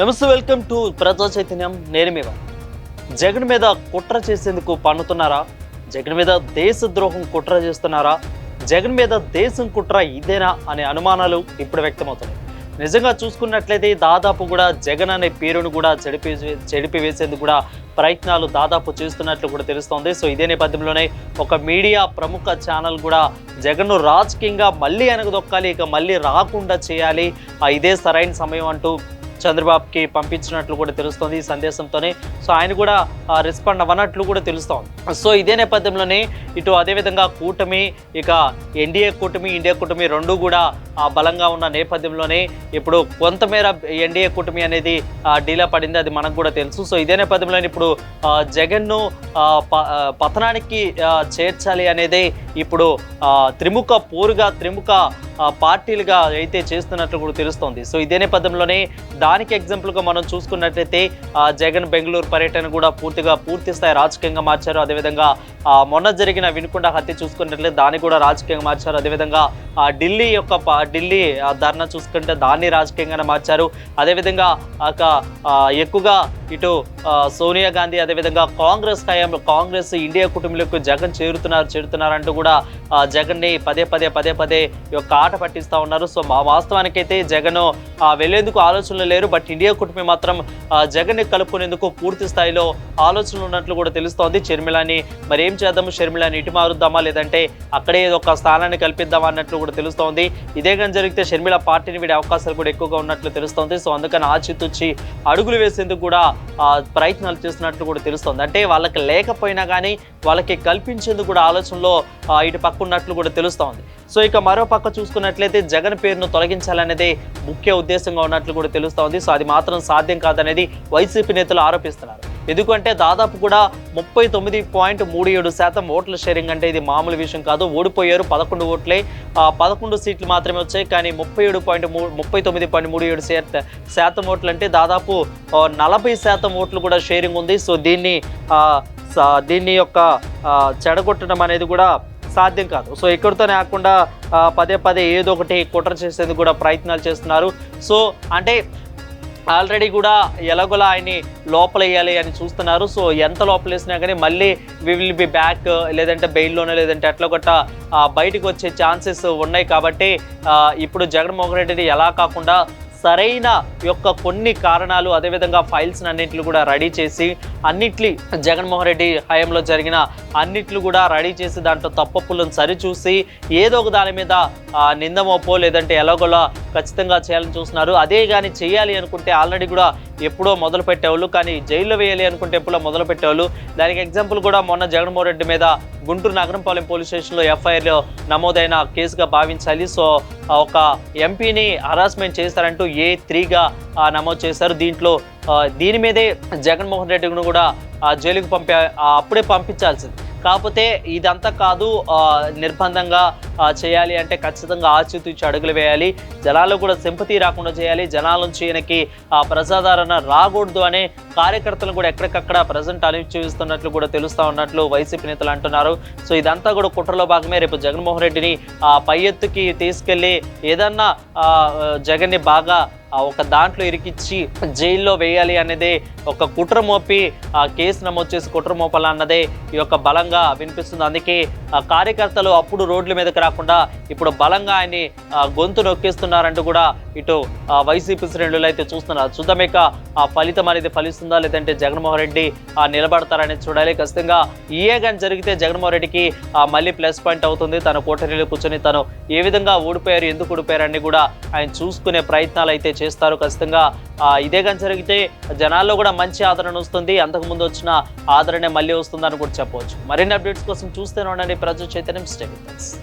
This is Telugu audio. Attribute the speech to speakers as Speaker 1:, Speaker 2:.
Speaker 1: నమస్తే వెల్కమ్ టు ప్రజా చైతన్యం. నేను మీద జగన్ మీద కుట్ర చేసేందుకు పన్నుతున్నారా? జగన్ మీద దేశద్రోహం కుట్ర చేస్తున్నారా? జగన్ మీద దేశం కుట్ర ఇదేనా అనే అనుమానాలు ఇప్పుడు వ్యక్తమవుతున్నాయి. నిజంగా చూసుకున్నట్లయితే దాదాపు కూడా జగన్ అనే పేరును కూడా చెడిపి చెడిపి వేసేందుకు కూడా ప్రయత్నాలు దాదాపు చేస్తున్నట్లు కూడా తెలుస్తోంది. సో ఇదే నేపథ్యంలోనే ఒక మీడియా ప్రముఖ ఛానల్ కూడా జగన్ను రాజకీయంగా మళ్ళీ వెనకదొక్కాలి ఇక మళ్ళీ రాకుండా చేయాలి ఆ ఇదే సరైన సమయం అంటూ చంద్రబాబుకి పంపించినట్లు కూడా తెలుస్తోంది ఈ సందేశంతోనే. సో ఆయన కూడా రెస్పాండ్ అవ్వనట్లు కూడా తెలుస్తోంది. సో ఇదే నేపథ్యంలోనే ఇటు అదేవిధంగా కూటమి ఇక ఎన్డీఏ కూటమి ఇండియా కూటమి రెండు కూడా బలంగా ఉన్న నేపథ్యంలోనే ఇప్పుడు కొంతమేర ఎన్డీఏ కూటమి అనేది డీలా పడింది అది మనకు కూడా తెలుసు. సో ఇదే నేపథ్యంలో ఇప్పుడు జగన్ను ప- పతనానికి చేర్చాలి అనేది ఇప్పుడు త్రిముఖ పోరుగా త్రిముఖ పార్టీలుగా అయితే చేస్తున్నట్లు కూడా తెలుస్తోంది. సో ఇదే నేపథ్యంలోనే దానికి ఎగ్జాంపుల్గా మనం చూసుకున్నట్లయితే జగన్ బెంగళూరు పర్యటన కూడా పూర్తిగా పూర్తి స్థాయి రాజకీయంగా మార్చారు. అదేవిధంగా మొన్న జరిగిన వినుకొండ హత్య చూసుకున్నట్లయితే దాన్ని కూడా రాజకీయంగా మార్చారు. అదేవిధంగా ఆ, ఢిల్లీ యొక్క ప- ఢిల్లీ ఆ, ధర్నా చూసుకుంటే దాన్ని రాజకీయంగానే మార్చారు. అదేవిధంగా ఒక ఎక్కువగా ఇటు సోనియా గాంధీ అదేవిధంగా కాంగ్రెస్ హయాంలో కాంగ్రెస్ ఇండియా కుటుంబంలోకి జగన్ చేరుతున్నారు చేరుతున్నారంటూ కూడా జగన్ని పదే పదే పదే పదే యొక్క ఆట పట్టిస్తూ ఉన్నారు. సో మా వాస్తవానికైతే జగన్ వెళ్ళేందుకు ఆలోచనలు లేరు. బట్ ఇండియా కుటుంబం మాత్రం జగన్ జగన్ని కలుపుకునేందుకు పూర్తి స్థాయిలో ఆలోచనలు ఉన్నట్లు కూడా తెలుస్తోంది. షర్మిలాని మరి ఏం చేద్దాము? షర్మిలాని ఇటు మారుద్దామా? లేదంటే అక్కడే ఒక స్థానాన్ని కల్పిద్దామా? అన్నట్లు కూడా తెలుస్తోంది. ఇదే కానీ జరిగితే షర్మిల పార్టీని వీడే అవకాశాలు కూడా ఎక్కువగా ఉన్నట్లు తెలుస్తోంది. సో అందుకని ఆచితూచి అడుగులు వేసేందుకు కూడా ప్రయత్నాలు చేస్తున్నట్లు కూడా తెలుస్తోంది. అంటే వాళ్ళకి లేకపోయినా కానీ వాళ్ళకి కల్పించేందుకు కూడా ఆలోచనలో ఇటు పక్క ఉన్నట్లు కూడా తెలుస్తోంది. సో ఇక మరో పక్క చూసుకున్నట్లయితే జగన్ పేరును తొలగించాలనేదే ముఖ్య ఉద్దేశంగా ఉన్నట్లు కూడా తెలుస్తోంది. సో అది మాత్రం సాధ్యం కాదనేది వైసీపీ నేతలు ఆరోపిస్తున్నారు. ఎందుకంటే దాదాపు కూడా ముప్పై తొమ్మిది పాయింట్ మూడు ఏడు శాతం ఓట్ల షేరింగ్ అంటే ఇది మామూలు విషయం కాదు. ఓడిపోయారు పదకొండు ఓట్లే. ఆ, పదకొండు సీట్లు మాత్రమే వచ్చాయి. కానీ ముప్పై ఏడు పాయింట్ మూడు ముప్పై తొమ్మిది పాయింట్ మూడు ఏడు శాతం ఓట్లు అంటే దాదాపు నలభై శాతం ఓట్లు కూడా షేరింగ్ ఉంది. సో దీన్ని దీన్ని యొక్క చెడగొట్టడం అనేది కూడా సాధ్యం కాదు. సో ఇక్కడితోనే కాకుండా పదే పదే ఏదో ఒకటి కుట్ర చేసేందుకు కూడా ప్రయత్నాలు చేస్తున్నారు. సో అంటే ఆల్రెడీ కూడా ఎలాగోలా ఆయన్ని లోపలేయాలి అని చూస్తున్నారు. సో ఎంత లోపలేసినా కానీ మళ్ళీ వి విల్ బి బ్యాక్ లేదంటే బెయిల్లోనే లేదంటే ఎట్లా గొట్ట బయటకు వచ్చే ఛాన్సెస్ ఉన్నాయి కాబట్టి ఇప్పుడు జగన్మోహన్ రెడ్డిని ఎలా కాకుండా సరైన యొక్క కొన్ని కారణాలు అదేవిధంగా ఫైల్స్ అన్నింటిని కూడా రెడీ చేసి అన్నిట్లు జగన్మోహన్ రెడ్డి హయాంలో జరిగిన అన్నిట్లు కూడా రెడీ చేసి దాంట్లో తప్పప్పులను సరిచూసి ఏదో ఒక దాని మీద ఆ, నింద మోపో లేదంటే ఎలాగోలా ఖచ్చితంగా చేయాలని చూస్తున్నారు. అదే కానీ చేయాలి అనుకుంటే ఆల్రెడీ కూడా ఎప్పుడో మొదలు పెట్టేవాళ్ళు కానీ జైల్లో వేయాలి అనుకుంటే ఎప్పుడో మొదలు పెట్టేవాళ్ళు దానికి ఎగ్జాంపుల్ కూడా మొన్న జగన్మోహన్ రెడ్డి మీద గుంటూరు నగరంపాలెం పోలీస్ స్టేషన్లో ఎఫ్ఐఆర్లో నమోదైన కేసుగా భావించాలి. సో ఒక ఎంపీని హరాస్మెంట్ చేశారంటూ ఏ త్రీగా నమోదు చేశారు. దీంట్లో దీని మీదే జగన్మోహన్ రెడ్డిని కూడా ఆ, జైలుకు పంపే అప్పుడే పంపించాల్సింది. కాకపోతే ఇదంతా కాదు నిర్బంధంగా చేయాలి అంటే ఖచ్చితంగా ఆచితూచి అడుగులు వేయాలి. జనాలు కూడా సింపతి రాకుండా చేయాలి. జనాల నుంచి ఈయనకి ఆ ప్రజాదరణ రాకూడదు అనే కార్యకర్తలు కూడా ఎక్కడికక్కడ ప్రజెంట్ అనుచూస్తున్నట్లు కూడా తెలుస్తూ ఉన్నట్లు వైసీపీ నేతలు అంటున్నారు. సో ఇదంతా కూడా కుట్రలో భాగమే. రేపు జగన్మోహన్ రెడ్డిని ఆ పై ఎత్తుకి తీసుకెళ్ళి ఏదన్నా జగన్ని బాగా ఒక దాంట్లో ఇరికిచ్చి జైల్లో వేయాలి అనేది ఒక కుట్ర మోపి ఆ కేసు నమోదు చేసి కుట్ర మోపాలన్నదే ఈ యొక్క బలంగా వినిపిస్తుంది. అందుకే ఆ కార్యకర్తలు అప్పుడు రోడ్ల మీదకి రాకుండా ఇప్పుడు బలంగా ఆయన్ని గొంతు నొక్కిస్తున్నారంటూ కూడా ఇటు వైసీపీ శ్రేణులు అయితే చూస్తున్నారు. చూద్దాం ఇక ఆ ఫలితం అనేది ఫలిస్తుందా? లేదంటే జగన్మోహన్ రెడ్డి ఆ, నిలబడతారని చూడాలి. ఖచ్చితంగా ఇయే కానీ జరిగితే జగన్మోహన్ రెడ్డికి ఆ, మళ్ళీ ప్లస్ పాయింట్ అవుతుంది. తన కోటరీలో కూర్చొని తను ఏ విధంగా ఓడిపోయారు ఎందుకు ఓడిపోయారు అని కూడా ఆయన చూసుకునే ప్రయత్నాలు అయితే చేస్తారు ఖచ్చితంగా. ఇదే కానీ జరిగితే జనాల్లో కూడా మంచి ఆదరణ వస్తుంది. అంతకుముందు వచ్చిన ఆదరణే మళ్ళీ వస్తుందని కూడా చెప్పవచ్చు. మరిన్ని అప్డేట్స్ కోసం చూస్తూనే ఉండండి. ప్రజా చైతన్యం స్టే